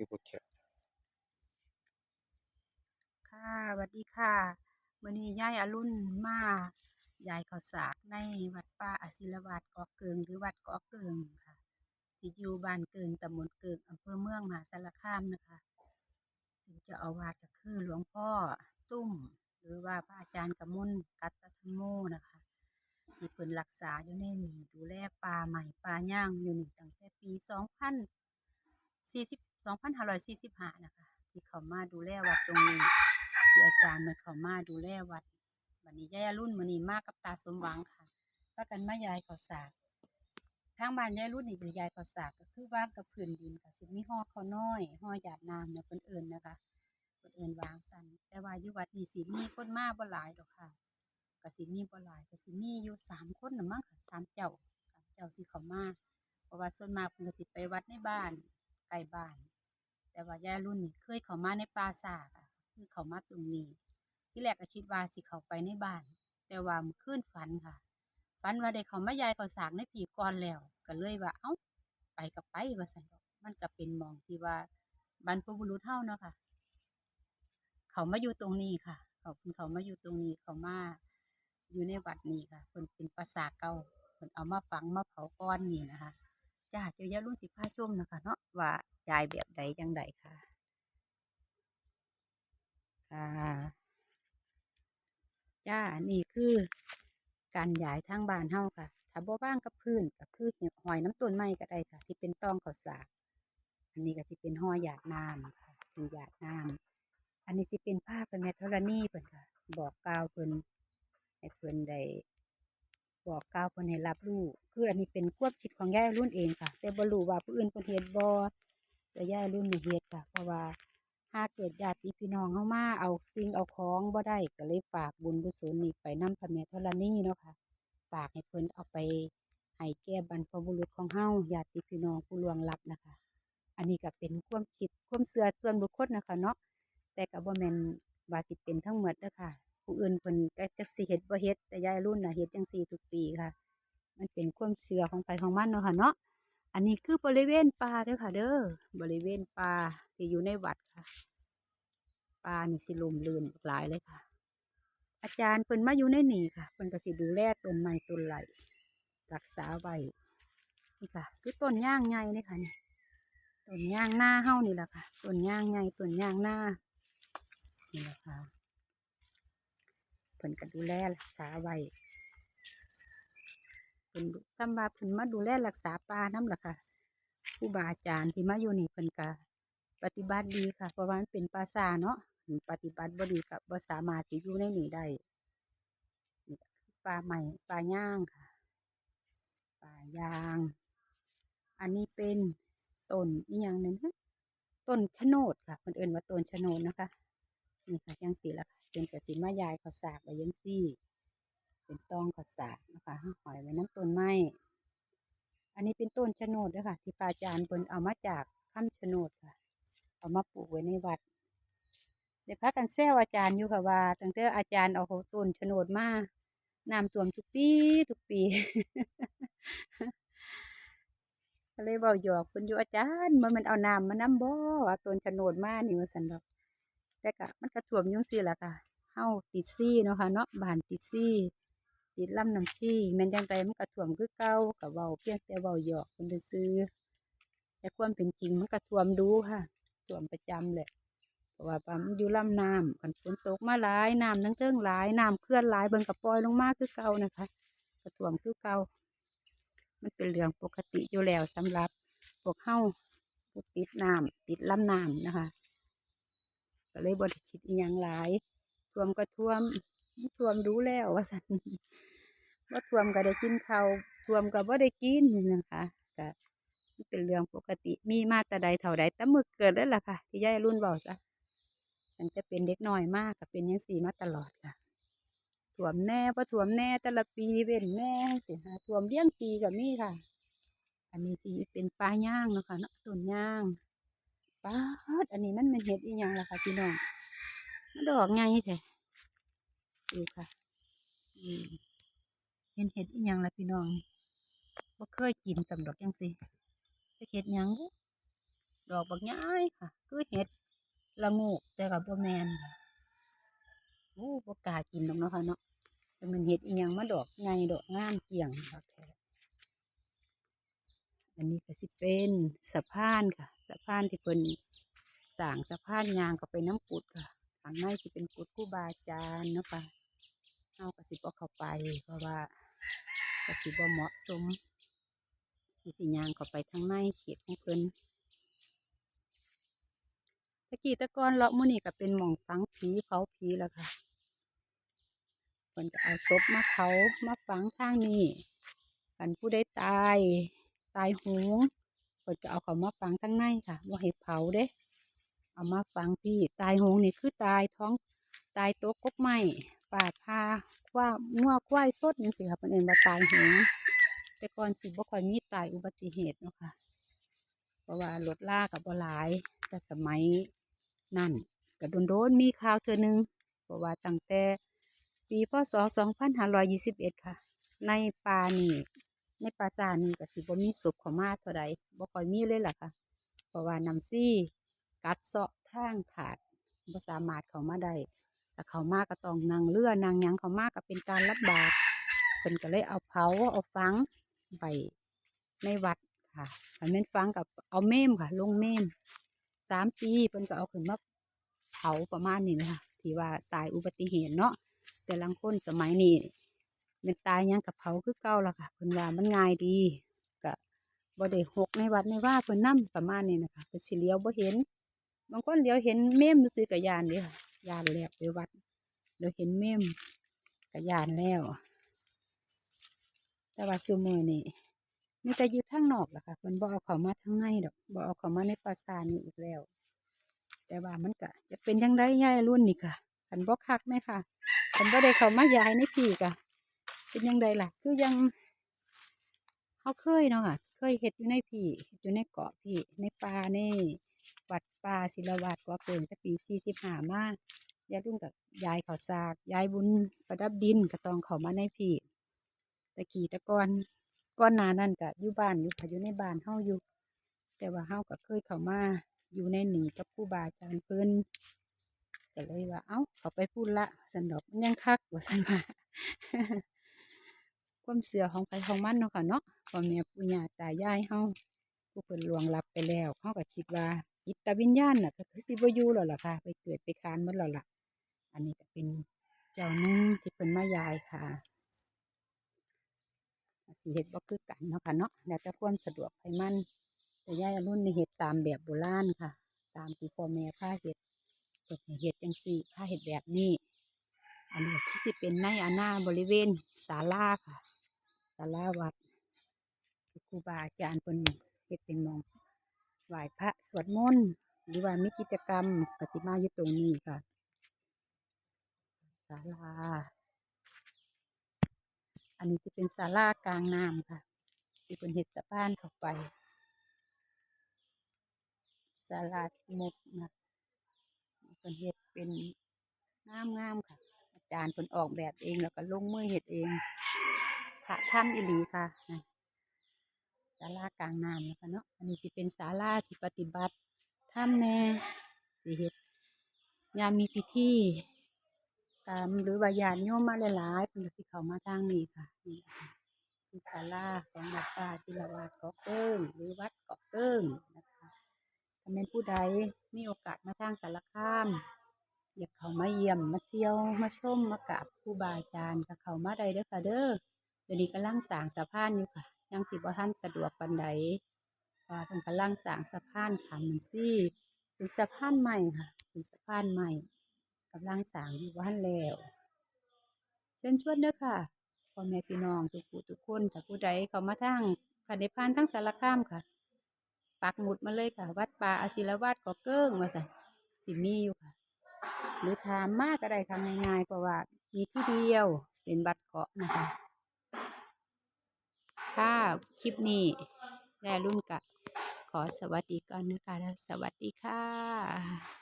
พี่พุทธเถอะค่ะสวัสดีค่ะมื้อนี้ยายอรุณมายายเขาสากในวัดป่าอศิลวาสเกาะเกิงหรือวัดกาะเกิงค่ะที่อยู่บ้านเกิงตำบลเกิงอำเภอเมืองมหาสารคามนะคะซึ่งจ้าอาวาสก็คือหลวงพ่อตุ้ม หรือว่าพระอาจารย์กมลกัตตธรรมโมนะคะที่เพิ่นรักษาอยู่ในนี่ดูแลป่าใหม่ป่าย่างอยู่นี่ตั้งแต่ปี2040 2545นะคะ ที่เขามาดูแลวัดตรงนี้ ที่อาจารย์มันเขามาดูแลวัดวันนี้ยายรุ่นมันนี้มากกับตาสมหวังค่ะป้ากันมายายเขาสากทางบ้านยายรุ่นนี่คือยายเขาสากก็คือว่างกับพื้นดินค่ะสิมีห่อเขาน้อยห่อหยาดน้ำเนี่ยคนอื่นนะคะคนอื่นวางสันแต่ว่าอยู่วัดนี่สิมีคนมากบ่หลายดอกค่ะกสิมีบ่หลายกสิมีอยู่สามคนน่ะมั้งค่ะสามเจ้าสามเจ้าที่เขามาเพราะว่าส่วนมากเพิ่นก็สิไปวัดในบ้านใกล้บ้าน แต่ว่ายายรุ่นนี่เคยเขามาในป่าสาค่ะคือเขามาตรงนี้ ที่แรกก็คิดว่าสิเขาไปในบ้าน แต่ว่ามันขึ้นฝันค่ะฝันว่าได้เขามายายเขาสากในผีก่อนแล้ว ก็เลยว่าเอ้าไปกับไปว่าสันดอกมันก็เป็นมองที่ว่าบรรพบุรุษเท่าเนาะค่ะ เขามาอยู่ตรงนี้ค่ะ เขาเพิ่นเขามาอยู่ตรงนี้เขามาอยู่ในวัดนี้ค่ะเพิ่นเป็นภาษาเก่าเพิ่นเอามาฝังมาเผาก้อนนี่นะคะจ้าเจ้ายารุ่นสิพาชมนะคะเนาะว่า ยายแบบใดจังใดค่ะค่ะจ้านี่คือการย้ายทางบ้านเฮาค่ะ ถ้าบ่ว่างกับพื้นก็คือหอยน้ำต้นไม้ก็ได้ค่ะ ที่เป็นตองข้าวสากอันนี้ก็สิเป็นห่อหยาดน้ำค่ะเป็นหยาดน้ำอันนี้สิเป็นผ้าเป็นแมทรณีเพิ่นค่ะ บอกกล่าวเพิ่นให้เพิ่นได้บอกกล่าวเพิ่นให้รับรู้คืออันนี้เป็นความคิดของยายรุ่นเองค่ะ แต่บ่รู้ว่าผู้อื่นเพิ่นเฮ็ดบ่ แต่ยายรุ่นนี่เฮ็ดค่ะเพราะว่าถ้าเกิดญาติพี่น้องเข้ามาเอาสิ่งเอาของบ่ได้ก็เลยฝากบุญกุศลนี่ไปนำพระแม่ธรณีเนาะค่ะฝากให้เพิ่นเอาไปให้แก้บรรพบุรุษของเฮาญาติพี่น้องผู้ล่วงลับนะคะ อันนี้ก็เป็นความคิดความเชื่อส่วนบุคคลนะคะเนาะแต่ก็บ่แม่นว่าสิเป็นทั้งหมดเด้อค่ะผู้อื่นเพิ่นก็จะสิเฮ็ดบ่เฮ็ดแต่ยายรุ่นน่ะเฮ็ดจังซี่ทุกปีค่ะ มันเป็นความเชื่อของใครของมันเนาะค่ะเนาะ อันนี้คือบริเวณป่าเด้อค่ะ เด้อบริเวณป่าที่อยู่ในวัดค่ะป่านี่สิลมลื่นหลายเลยค่ะ อาจารย์เพิ่นมาอยู่ในนี่ค่ะเพิ่นก็สิดูแลต้นไม้ต้นไหลรักษาไว้นี่ค่ะ คือต้นย่างใหญ่ค่ะนี่ต้นย่างหน้าเฮ้านี่แหละค่ะต้นย่างใหญ่ต้นย่างหน้านี่แหละค่ะเพิ่นก็ดูแลรักษาไว้ เพิ่นซ้ำว่าเพิ่นมาดูแลรักษาป่าน้ำล่ะค่ะครูบาอาจารย์ที่มาอยู่นี่เพิ่นก็ปฏิบัติดีค่ะ เพราะว่ามันเป็นภาษาเนาะปฏิบัติบ่ดีกับบ่สามารถที่อยู่ในนี้ได้นี่ก็คือปลาใหม่ปลาย่างค่ะปลายาง อันนี้เป็นต้นอีกอย่างหนึ่งฮะต้นชะโนดค่ะคนอื่นว่าต้นชะโนดนะคะนี่ค่ะยังสีละค่ะเป็นกระสิมายายเขาวสากไว้ยังซี่ เป็นตองเขาวสากนะคะหอยไว้น้ำต้นไม้อันนี้เป็นต้นชะโนดด้วยค่ะ ที่ปาจารย์เพิ่นเอามาจากคำชะโนดค่ะ เอามาปลูกไว้ในวัดเดี๋ยวพักกันแซวอาจารย์อยู่ค่ะว่าตั้งแต่อาจารย์เอาต้นชะโนดมาน้ำท่วมทุกปีทุกปีก็เลยเบาหยอกเพิ่นอยู่อาจารย์มันมันเอาน้ำมานำบ่ว่าต้นชะโนดมานี่ว่าซั่นดอกแต่ก็มันก็ท่วมยุ่งซี่ล่ะค่ะเฮาติดซี่เนาะค่ะเนาะบานติดซี่ ติดลำน้ำชีแม่นจังไดมันก็ท่วมคือเก่าก็เว้าเพียงแต่เว้าหยอกเพิ่นซื่อแต่ความเป็นจริงมันก็ท่วมดูค่ะท่วมประจำแหละเพราะว่าปลามันอยู่ลำน้ำกันฝนตกมาหลายน้ำทั้งเทิงหลายน้ำเคลื่อนหลายเบิ่งกับปลอยลงมากคือเก่านะคะ กระท่วมคือเก่ามันเป็นเรื่องปกติอยู่แล้วสำหรับพวกเฮาพวกติดน้ำติดลำน้ำนะคะก็เลยบริคิดอหยังหลายท่วมก็ท่วมท่วมรู้แล้วว่าสัน ว่าท่วมก็ได้กินเขาท่วมก็บ่ได้กินนะคะก็เป็นเรื่องปกติมีมาแต่ใดเท่าใดแต่เมื่อเกิดแล้วล่ะค่ะ ที่ยายรุ่นบอกซะตั้งแต่เป็นเด็กน้อยมากก็เป็นยังสี่มาตลอดค่ะท่วมแน่พอท่วมแน่แต่ละปีเว้นแน่สิค่ะท่วมเลี้ยงปีก็มีค่ะ อันนี้ที่เป็นปลาย่างเนาะคะเนาะต้นย่างปลาดอันนี้มันเป็นเห็ดอีหยังล่ะค่ะพี่น้องมันดอกไงแท้ดูค่ะอืม เห็นเห็ดอีหยังละพี่น้องบ่เคยกินสำดอกยังสิจะเห็ดหยังบุดอกบักย้ายค่ะ คือเห็ดละงูแต่กับบ่แมนค่ะโอ้บ่กล้ากินดอกเนาะค่ะเนาะแต่มันเห็ดอีหยังมาดอกไงดอกงามเกี่ยงค่ะแท้อันนี้ก็สิเป็นสะพานค่ะ สะพานที่เพิ่นสางสะพานยางก็ไปน้ำกุดค่ะข้างในสิเป็นกุดครู่บาอาจารย์เนาะค่ะเฮาก็สิบ่เข้าไปเพราะว่า ก็สิบ่เหมาะสมที่สิยางเข้าไปทางในเขตของเพิ่นตะกี้ตะกอนเลาะมื้อนี้ก็เป็นหม่องฝังผีเผาผีแล้วค่ะเพิ่นก็เอาศพมาเผามาฝังทางนี้กันผู้ใดตาย ตายหงเพิ่นก็เอาเขามาฝังทางในค่ะบ่าให้เผาเด้เอามาฝังพี่ตายหงนี่คือตายท้องตายโต๊ะกบไม้ป่าดพา ว่างัวควายสดนี่สิค่ะเพิ่นเอิ้นว่าตายโหงแต่ก่อนสิบ่ค่อยมีตายอุบัติเหตุเนาะค่ะเพราะว่ารถลากกับบ่หลายแต่สมัยนั่นก็โดนโดนๆมีข่าวเทื่อหนึงเพราะว่าตั้งแต่ปีพศ2521 ค่ะ ในป่านี่ในป่าซานี่ก็สิบ่มีศพเข้ามาเท่าใดบ่ค่อยมีเลยล่ะค่ะ เพราะว่าน้ำซี่ กัดเซาะทางขาดบ่สามารถเข้ามาได้ ถ้าเขามาก็ต้องนั่งเรือนั่งยังเขามาก็เป็นการลำบบากเพิ่นก็เลยเอาเผาเอาฝังไปในวัดค่ะอันนั้นฝังกับเอาเมมค่ะ ลงเมมสามปีเพิ่นก็เอาขึ้นมาเผาประมาณนี้นะคะที่ว่าตายอุบัติเหตุเนาะแต่ลังคนสมัยนี้เป็นตายยังกับเผาคือเก่าละค่ะเพิ่นว่ามันง่ายดีก็บ่ได้หกในวัดในว่าเพิ่นนํประมาณนี้นะคะเพิ่นสิเลี้ยวบ่เห็น บางคนเลี้ยวเห็นเมมซื้อกับยานเด้ค่ะ ยานแล้วไปวัดเดียวเห็นเมมกับยานแล้ว แต่ว่าซูมือนี่มีแต่อยู่ทางนอกแหละค่ะเพิ่นบ่เอาเขามาทางในดอกบ่เอาเขามาในปราสาทนี่อีกแล้ว แต่ว่ามันก็จะเป็นจังไดยายรุ่นนี่ค่ะคันบ่คักไหมค่ะคันบ่ได้เขามาย้ายในพี่ก็เป็นยังไงล่ะคือยังเฮาเคยเนาะค่ะ เคยเฮ็ดอยู่ในพี่อยู่ในเกาะพี่ในป่านี่ วัดป่าศิลวัดก็เกินแต่ปี45มากยายรุ่นกับยายเขาสากยายบุญประดับดินก็ต้องเขามาในพี่ตะกี้ตะกอนก้อนนานั่นก็อยู่บ้านอยู่ค่ะอยู่ในบ้านเฮาอยู่ แต่ว่าเฮาก็เคยเขามาอยู่ในหนีกับผู้บาอาจารย์เพิ่นก็เลยว่า เอ้าเขาไปพูดละสันดอกยังคักว่าสันว่าความเสือของใครของมันเนาะค่ะเนาะพ่อแม่ปู่ย่าตายายเฮาผู้เพิ่นลวงลับไปแล้วเฮาก็คิดว่า จิตวิญญาณน่ะก็คือสิบ่อยู่แล้วล่ะค่ะ ไปเกิดไปคานหมดแล้วล่ะ อันนี้ก็เป็นเจ้าหนึงที่เพิ่นมายายค่ะสิเฮ็ดบ่คือกันเนาะค่ะเนาะแล้วแต่ความสะดวกไผมันแต่ยายรุ่นในเฮ็ดตามแบบโบราณค่ะ ตามที่พ่อแม่พาเฮ็ดเพิ่นให้เฮ็ดจังซี่พาเฮ็ดแบบนี้อันนี้ก็คือสิเป็นในอาณาบริเวณศาลาค่ะศาลาวัดครูบาอาจารย์เพิ่นเฮ็ดเป็นมอง ไหว้พระสวดมนต์หรือว่ามีกิจกรรมก็สิมาอยู่ตรงนี้ค่ะศาลา อันนี้จะเป็นศาลากลางน้ำค่ะ ที่เป็นเห็ดสะพานเข้าไปศาลาที่มุกนะเป็นเห็ดเป็นงามงามค่ะ อาจารย์เป็นออกแบบเองแล้วก็ลงมือเห็ดเองพระถ้ำอิลีค่ะ ศาลากลางน้ำนะคะเนาะอันนี้สิเป็นศาลาที่ปฏิบัติถ้ำแน่สิเห็ดยามมีพิธีตามหรือว่าญาติโยมมาหลายๆเพิ่นก็สิเขามาทางนี้ค่ะนี่ค่ะคือศาลาของวัดป่าศิลาวาสเกาะเกิ้งหรือวัดเกาะเกิ้งนะคะถ้าเป็นผู้ใดมีโอกาสมาทางสารคาม อยากเขามาเยี่ยมมาเที่ยวมาชมมากราบครูบาอาจารย์ก็เขามาได้เด้อค่ะเด้อเดี๋ยวนี้กำลังสร้างสะพานอยู่ค่ะ ยังสิบ่ทันสะดวกปานใดเพราะว่าเพิ่นกำลังสร้างสะพานข้ามมันซี่เป็นสะพานใหม่ค่ะเป็นสะพานใหม่กำลังสร้างอยู่บ้านแล้วเชิญชวนเด้อค่ะพ่อแม่พี่น้องทุกผู้ทุกคนถ้าผู้ใดเขามาทางคันได้ผ่านทั้งสารคามค่ะปักหมุดมาเลยค่ะ วัดป่าอาศิลวาสก่อเกิ้งมาสั่นสิมีอยู่ค่ะ หรือถามมากก็ได้ทำง่ายๆเพราะว่ามีที่เดียวเป็นวัดเกาะนะคะ ค่ะคลิปนี้แย่รุ่นกะขอสวัสดีก่อนนะคะแล้วสวัสดีค่ะ